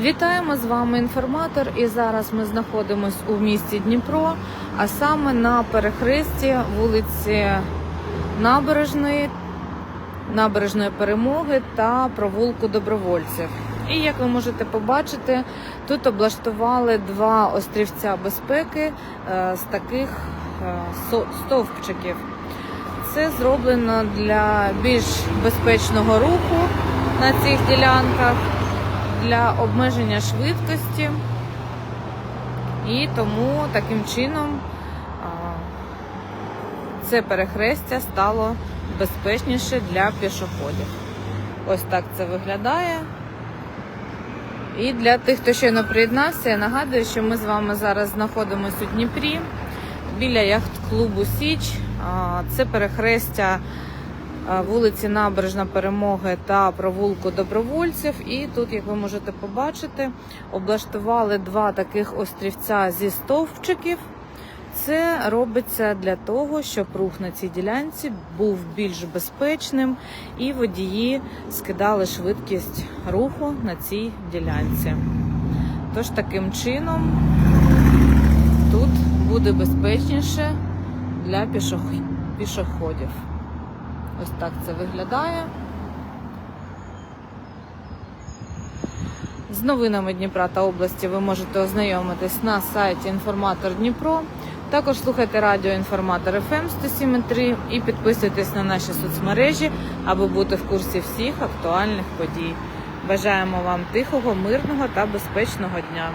Вітаємо з вами інформатор. І зараз ми знаходимося у місті Дніпро, а саме на перехресті вулиці Набережної, Набережної перемоги та провулку добровольців. І як ви можете побачити, тут облаштували два острівця безпеки е, з таких е, стовпчиків. Це зроблено для більш безпечного руху на цих ділянках, для обмеження швидкості. І тому таким чином це перехрестя стало безпечніше для пішоходів. Ось так це виглядає. І для тих, хто щойно приєднався, я нагадую, що ми з вами зараз знаходимося у Дніпрі біля яхт-клубу Січ. Це перехрестя вулиці Набережна Перемоги та провулку добровольців. І тут, як ви можете побачити, облаштували два таких острівця зі стовпчиків. Це робиться для того, щоб рух на цій ділянці був більш безпечним і водії скидали швидкість руху на цій ділянці. Тож таким чином тут буде безпечніше для пішоходів. Ось так це виглядає. З новинами Дніпра та області ви можете ознайомитись на сайті Інформатор Дніпро. Також слухайте радіо Інформатор ФМ 107.3 і підписуйтесь на наші соцмережі, аби бути в курсі всіх актуальних подій. Бажаємо вам тихого, мирного та безпечного дня.